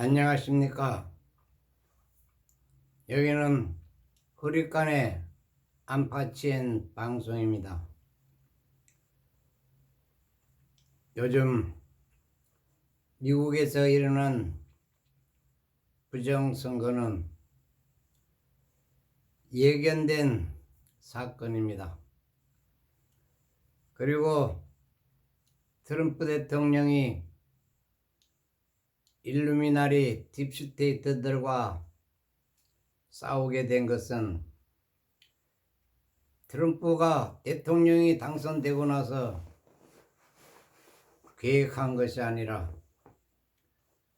안녕하십니까. 여기는 허리간의 안파치엔 방송입니다. 요즘 미국에서 일어난 부정선거는 예견된 사건입니다. 그리고 트럼프 대통령이 일루미나리 딥스테이트들과 싸우게 된 것은 트럼프가 대통령이 당선되고 나서 계획한 것이 아니라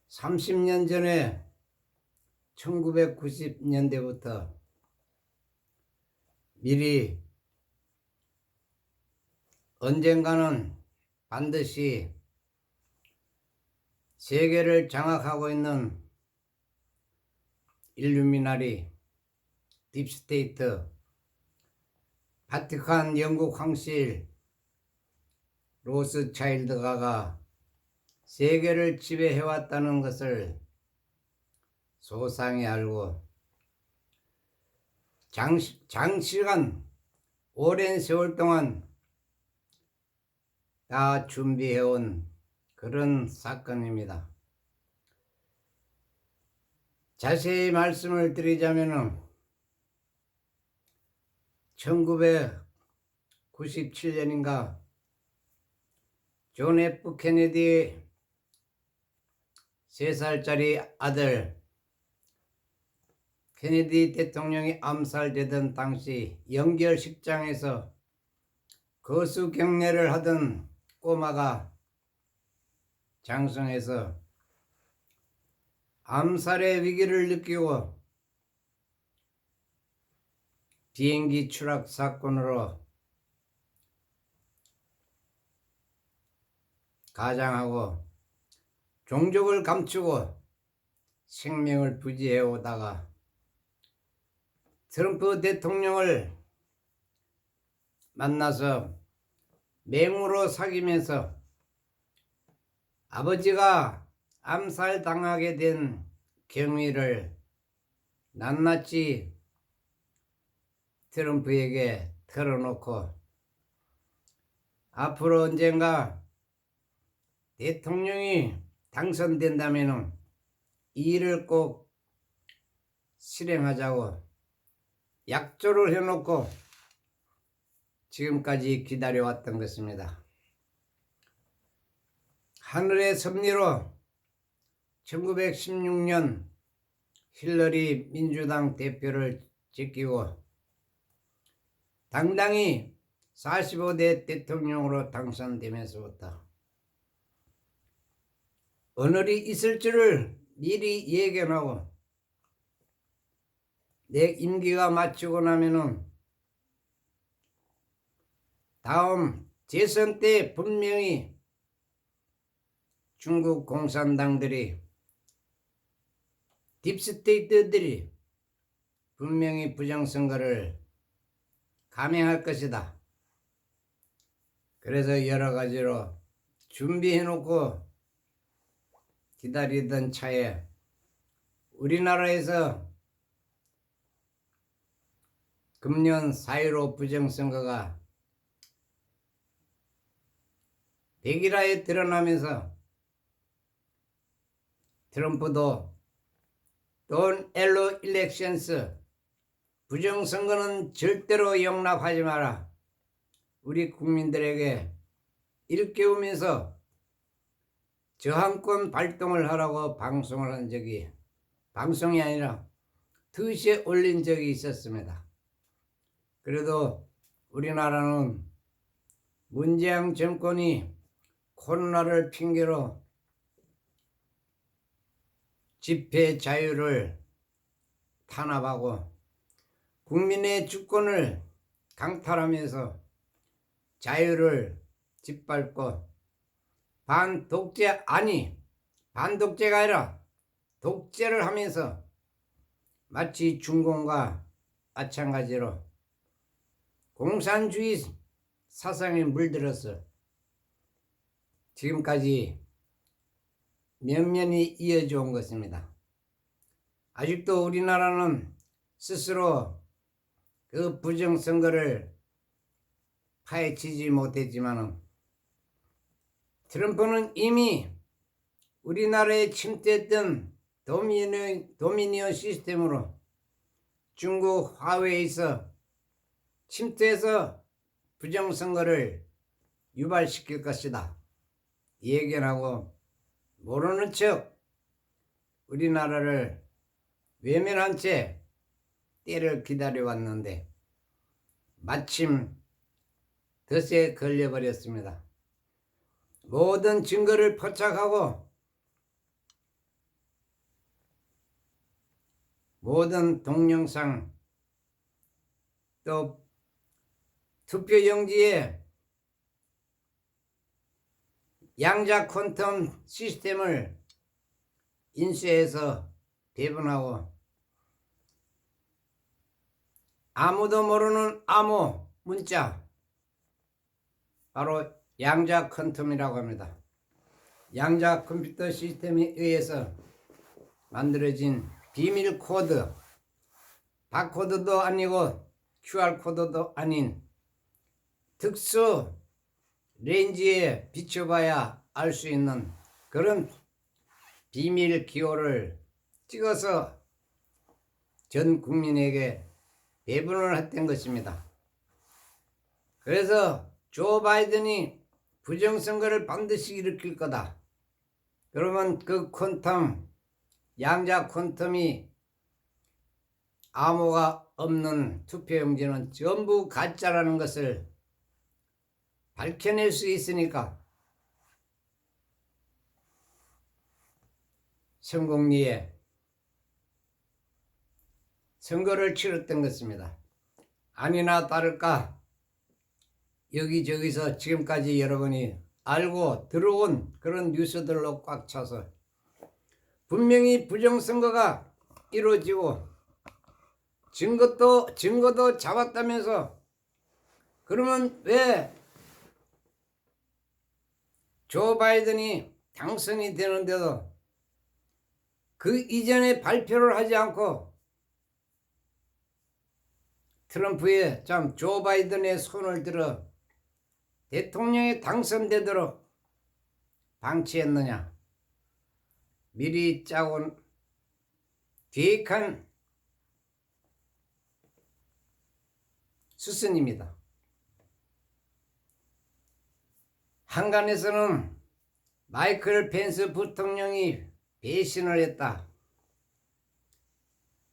30년 전에 1990년대부터 미리 언젠가는 반드시 세계를 장악하고 있는 일루미나리, 딥스테이트, 바티칸 영국 황실, 로스차일드가가 세계를 지배해왔다는 것을 소상히 알고 장시, 장시간 오랜 세월 동안 다 준비해온 그런 사건입니다. 자세히 말씀을 드리자면은 1997년인가 존 F 케네디 3살짜리 아들 케네디 대통령이 암살되던 당시 연결식장에서 거수 경례를 하던 꼬마가 장성에서 암살의 위기를 느끼고 비행기 추락 사건으로 가장하고 종족을 감추고 생명을 부지해 오다가 트럼프 대통령을 만나서 맹으로 사귀면서 아버지가 암살당하게 된 경위를 낱낱이 트럼프에게 털어놓고 앞으로 언젠가 대통령이 당선된다면 이 일을 꼭 실행하자고 약조를 해놓고 지금까지 기다려왔던 것입니다. 하늘의 섭리로 1916년 힐러리 민주당 대표를 지키고 당당히 45대 대통령으로 당선되면서부터 오늘이 있을 줄을 미리 예견하고 내 임기가 마치고 나면은 다음 재선 때 분명히 중국 공산당들이 딥스테이트들이 분명히 부정선거를 감행할 것이다. 그래서 여러 가지로 준비해놓고 기다리던 차에 우리나라에서 금년 4.15 부정선거가 백일화에 드러나면서 트럼프도 돈 엘로 일렉션스 부정선거는 절대로 용납하지 마라. 우리 국민들에게 일깨우면서 저항권 발동을 하라고 방송을 한 적이 방송이 아니라 트윗에 올린 적이 있었습니다. 그래도 우리나라는 문재인 정권이 코로나를 핑계로 집회 자유를 탄압하고 국민의 주권을 강탈하면서 자유를 짓밟고 반독재 아니 반독재가 아니라 독재를 하면서 마치 중공과 마찬가지로 공산주의 사상에 물들어서 지금까지 면면이 이어져 온 것입니다. 아직도 우리나라는 스스로 그 부정선거를 파헤치지 못했지만 트럼프는 이미 우리나라에 침투했던 도미니언, 도미니언 시스템으로 중국 화웨이에서 침투해서 부정선거를 유발시킬 것이다. 예견하고 모르는 척 우리나라를 외면한 채 때를 기다려왔는데 마침 덫에 걸려버렸습니다. 모든 증거를 포착하고 모든 동영상 또 투표용지에 양자 퀀텀 시스템을 인수해서 배분하고 아무도 모르는 암호 문자 바로 양자 퀀텀이라고 합니다. 양자 컴퓨터 시스템에 의해서 만들어진 비밀 코드 바코드도 아니고 QR 코드도 아닌 특수 렌즈에 비춰봐야 알 수 있는 그런 비밀 기호를 찍어서 전 국민에게 배분을 했던 것입니다. 그래서 조 바이든이 부정선거를 반드시 일으킬 거다. 그러면 그 퀀텀, 양자 퀀텀이 암호가 없는 투표용지는 전부 가짜라는 것을 밝혀낼 수 있으니까 성공리에 선거를 치렀던 것입니다. 아니나 다를까 여기저기서 지금까지 여러분이 알고 들어온 그런 뉴스들로 꽉 차서 분명히 부정선거가 이루어지고 증거도 증거도 잡았다면서 그러면 왜 조 바이든이 당선이 되는데도 그 이전에 발표를 하지 않고 트럼프의 참 조 바이든의 손을 들어 대통령이 당선되도록 방치했느냐? 미리 짜온 계획한 수순입니다. 한간에서는 마이클 펜스 부통령이 배신을 했다.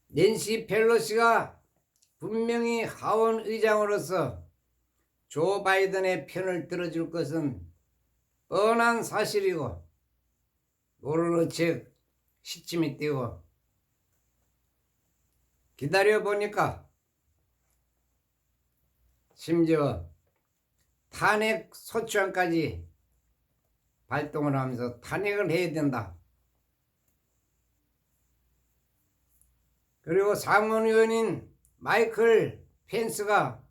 낸시 펠로시가 분명히 하원 의장으로서 조 바이든의 편을 들어줄 것은 뻔한 사실이고 모르는 척 시침이 띄고 기다려 보니까 심지어 탄핵 소추안까지 발동을 하면서 탄핵을 해야 된다. 그리고 상원의원인 마이클 펜스가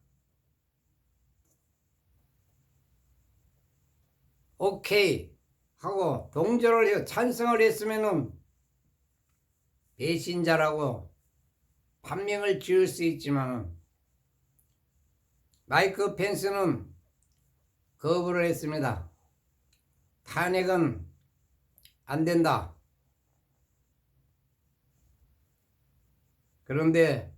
오케이 하고 동조를 해 찬성을 했으면은 배신자라고 판명을 지을 수 있지만 마이크 펜스는 거부를 했습니다. 탄핵은 안 된다. 그런데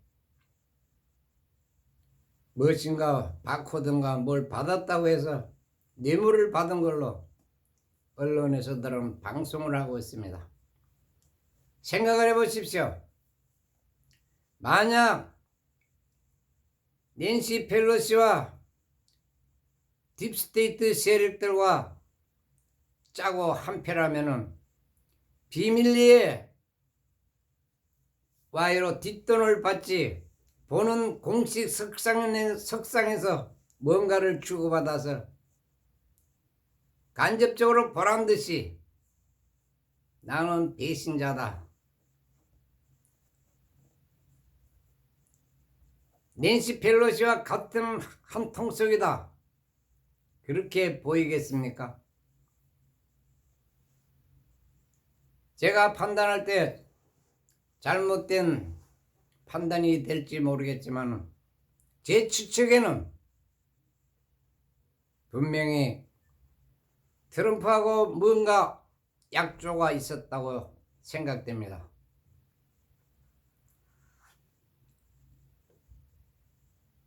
무엇인가 바코든가 뭘 받았다고 해서 뇌물을 받은 걸로 언론에서들은 방송을 하고 있습니다. 생각을 해보십시오. 만약 낸시 펠로시와 딥스테이트 세력들과 짜고 한패라면은 비밀리에 와이로 뒷돈을 받지 보는 공식 석상에, 석상에서 뭔가를 주고받아서 간접적으로 보란 듯이 나는 배신자다. 낸시 펠로시와 같은 한 통 속이다. 그렇게 보이겠습니까? 제가 판단할 때 잘못된 판단이 될지 모르겠지만 제 추측에는 분명히 트럼프하고 뭔가 약조가 있었다고 생각됩니다.